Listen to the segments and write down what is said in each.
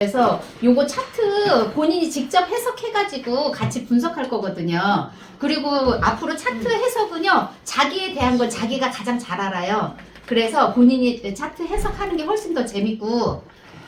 그래서 요거 차트 본인이 직접 해석해가지고 같이 분석할 거거든요. 그리고 앞으로 차트 해석은요, 자기에 대한 건 자기가 가장 잘 알아요. 그래서 본인이 차트 해석하는 게 훨씬 더 재밌고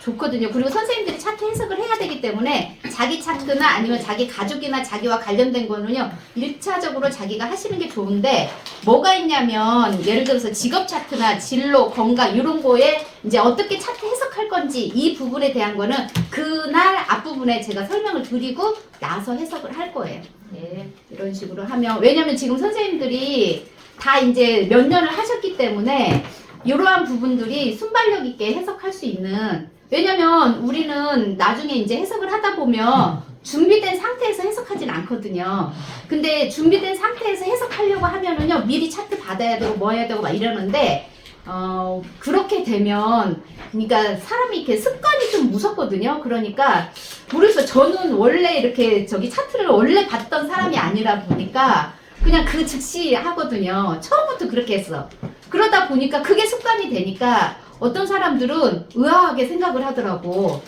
좋거든요. 그리고 선생님들이 차트 해석을 해야 되기 때문에 자기 차트나 아니면 자기 가족이나 자기와 관련된 거는요, 일차적으로 자기가 하시는 게 좋은데, 뭐가 있냐면, 예를 들어서 직업 차트나 진로, 건강, 이런 거에 이제 어떻게 차트 해석할 건지 이 부분에 대한 거는 그날 앞부분에 제가 설명을 드리고 나서 해석을 할 거예요. 네, 이런 식으로 하면, 왜냐면 지금 선생님들이 다 이제 몇 년을 하셨기 때문에 이러한 부분들이 순발력 있게 해석할 수 있는 왜냐면 우리는 나중에 이제 해석을 하다 보면 준비된 상태에서 해석하진 않거든요. 근데 준비된 상태에서 해석하려고 하면은요 미리 차트 받아야 되고 뭐 해야 되고 막 이러는데 어 그렇게 되면 그러니까 사람이 이렇게 습관이 좀 무섭거든요. 그러니까 모르겠어요. 저는 원래 이렇게 저기 차트를 원래 봤던 사람이 아니라 보니까 그냥 그 즉시 하거든요. 처음부터 그렇게 했어. 그러다 보니까 그게 습관이 되니까 어떤 사람들은 의아하게 생각을 하더라고.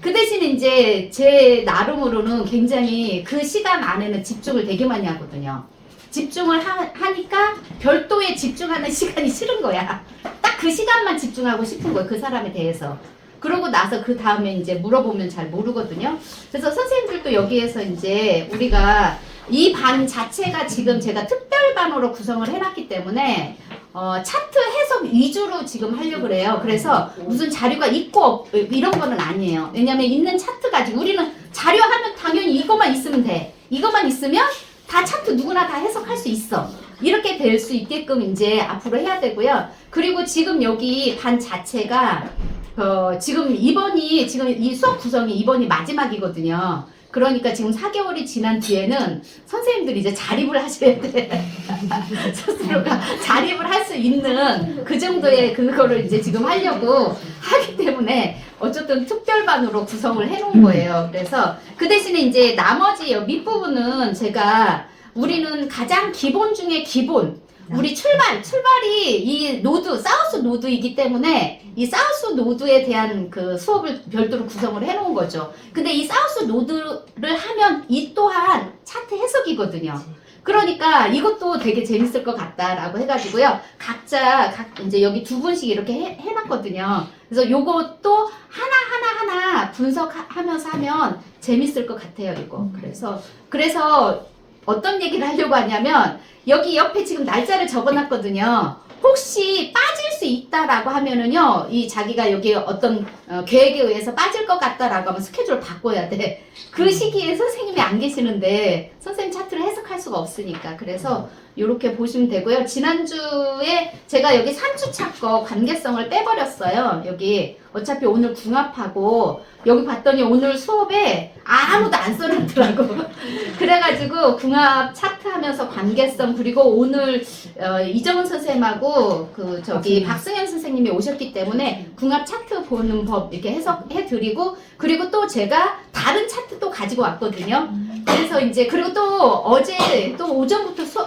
그 대신 이제 제 나름으로는 굉장히 그 시간 안에는 집중을 되게 많이 하거든요. 집중을 하, 하니까 별도의 집중하는 시간이 싫은 거야. 딱 그 시간만 집중하고 싶은 거야. 그 사람에 대해서. 그러고 나서 그 다음에 이제 물어보면 잘 모르거든요. 그래서 선생님들도 여기에서 이제 우리가 이 반 자체가 지금 제가 특별반으로 구성을 해놨기 때문에 어, 차트 해석 위주로 지금 하려고 그래요. 그래서 무슨 자료가 있고 없, 이런 거는 아니에요. 왜냐면 있는 차트 가지고 우리는 자료 하면 당연히 이것만 있으면 돼. 이것만 있으면 다 차트 누구나 다 해석할 수 있어. 이렇게 될 수 있게끔 이제 앞으로 해야 되고요. 그리고 지금 여기 반 자체가 어, 지금 이번이 지금 이 수업 구성이 이번이 마지막이거든요. 그러니까 지금 4개월이 지난 뒤에는 선생님들이 이제 자립을 하셔야 돼. 스스로가 자립을 할 수 있는 그 정도의 그거를 이제 지금 하려고 하기 때문에 어쨌든 특별반으로 구성을 해놓은 거예요. 그래서 그 대신에 이제 나머지 여 밑부분은 제가 우리는 가장 기본 중에 기본 우리 출발 출발이 이 노드 사우스 노드이기 때문에 이 사우스 노드에 대한 그 수업을 별도로 구성을 해놓은 거죠. 근데 이 사우스 노드를 하면 이 또한 차트 해석이거든요. 그러니까 이것도 되게 재밌을 것 같다라고 해가지고요. 각자 각 이제 여기 두 분씩 이렇게 해, 해놨거든요. 그래서 요것도 하나 하나 하나 분석하면서 하면 재밌을 것 같아요. 이거. 그래서 그래서 어떤 얘기를 하려고 하냐면 여기 옆에 지금 날짜를 적어놨거든요. 혹시 빠질 수 있다라고 하면은요, 이 자기가 여기 어떤 어, 계획에 의해서 빠질 것 같다라고 하면 스케줄을 바꿔야 돼. 그 시기에 선생님이 안 계시는데 선생님 차트를 해석할 수가 없으니까. 그래서 이렇게 보시면 되고요. 지난주에 제가 여기 3주차 거 관계성을 빼버렸어요. 여기 어차피 오늘 궁합하고 여기 봤더니 오늘 수업에 아무도 안 써놨더라고. 그래가지고 궁합 차트 하면서 관계성 그리고 오늘 어, 이정은 선생님하고 그 저기 박승현 선생님이 오셨기 때문에 궁합 차트 보는 법 이렇게 해석해 드리고 그리고 또 제가 다른 차트도 가지고 왔거든요. 그래서 이제 그리고 또 어제 또 오전부터 수, 어,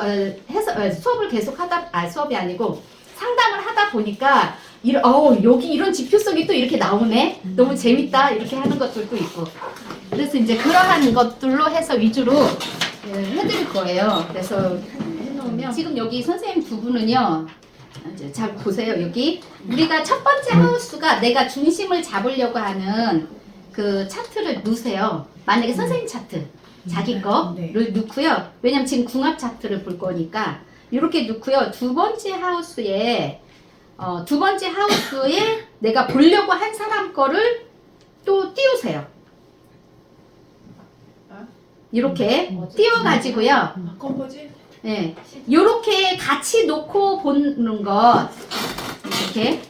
해서, 어, 수업을 계속 하다 아 수업이 아니고 상담을 하다 보니까 이런 어 여기 이런 지표성이 또 이렇게 나오네 너무 재밌다 이렇게 하는 것들도 있고 그래서 이제 그러한 것들로 해서 위주로 예, 해드릴 거예요. 그래서 해놓으면 지금 여기 선생님 두 분은요. 이제 잘 보세요 여기 우리가 첫 번째 하우스가 내가 중심을 잡으려고 하는 그 차트를 넣으세요. 만약에 선생님 차트 자기 거를 넣고요. 왜냐면 지금 궁합 차트를 볼 거니까 이렇게 넣고요. 두 번째 하우스에 어, 두 번째 하우스에 내가 보려고 한 사람 거를 또 띄우세요. 이렇게 띄워가지고요. 컴포지? 네, 요렇게 같이 놓고 보는 것 이렇게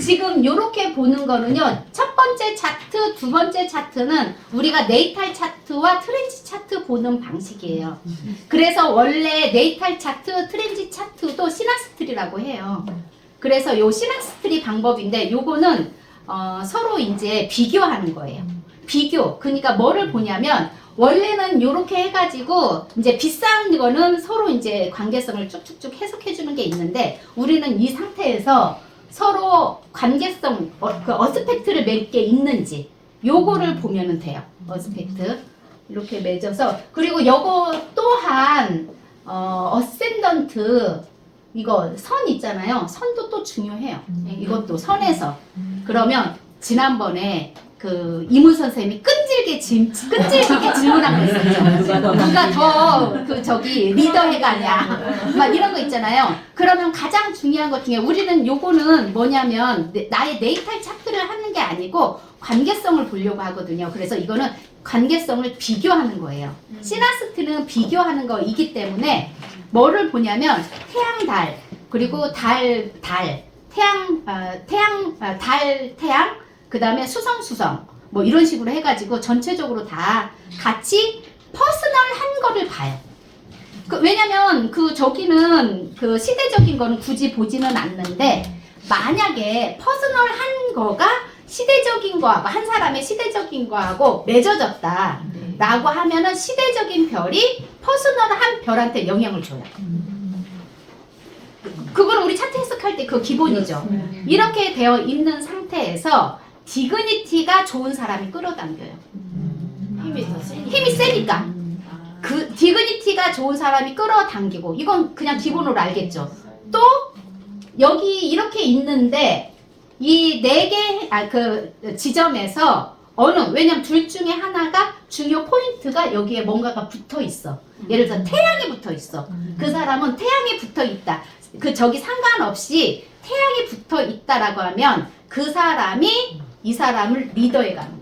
지금 요렇게 보는 거는요 첫 번째 차트, 두 번째 차트는 우리가 네이탈 차트와 트렌지 차트 보는 방식이에요. 그래서 원래 네이탈 차트, 트렌지 차트도 시나스트리라고 해요. 그래서 요 시나스트리 방법인데 요거는 어, 서로 이제 비교하는 거예요. 비교. 그러니까 뭐를 보냐면 원래는 이렇게 해가지고 이제 비싼 거는 서로 이제 관계성을 쭉쭉쭉 해석해 주는 게 있는데 우리는 이 상태에서 서로 관계성 어, 그 어스펙트를 몇개 있는지 요거를 보면은 돼요. 어스펙트 이렇게 맺어서 그리고 요거 또한 어, 어센던트 이거 선 있잖아요. 선도 또 중요해요. 이것도 선에서 그러면 지난번에 그 이문 선생님이 끈질게 질, 끈질기게 질문한 거 있었죠. 누가 더 그 저기 리더해가냐 막 이런 거 있잖아요. 그러면 가장 중요한 것 중에 우리는 요거는 뭐냐면 내- 나의 네이탈 차트를 하는 게 아니고 관계성을 보려고 하거든요. 그래서 이거는 관계성을 비교하는 거예요. 시나스트는 비교하는 거이기 때문에 뭐를 보냐면 태양 달 그리고 달달 태양 어, 태양 어, 달 태양 그 다음에 수성 수성 뭐 이런 식으로 해가지고 전체적으로 다 같이 퍼스널한 거를 봐요. 그 왜냐면 그 저기는 그 시대적인 거는 굳이 보지는 않는데 만약에 퍼스널한 거가 시대적인 거하고 한 사람의 시대적인 거하고 맺어졌다 라고 하면은 시대적인 별이 퍼스널한 별한테 영향을 줘요. 그거는 우리 차트 해석할 때 그 기본이죠. 이렇게 되어 있는 상태에서 디그니티가 좋은 사람이 끌어당겨요. 힘이 더 세니까. 힘이 세니까. 그 디그니티가 좋은 사람이 끌어당기고 이건 그냥 기본으로 알겠죠. 또 여기 이렇게 있는데 이 네 개 아 그 지점에서 어느 왜냐면 둘 중에 하나가 중요 포인트가 여기에 뭔가가 붙어 있어. 예를 들어 태양이 붙어 있어. 그 사람은 태양이 붙어 있다. 그 저기 상관없이 태양이 붙어 있다라고 하면 그 사람이 이 사람을 리더해 가는 거야.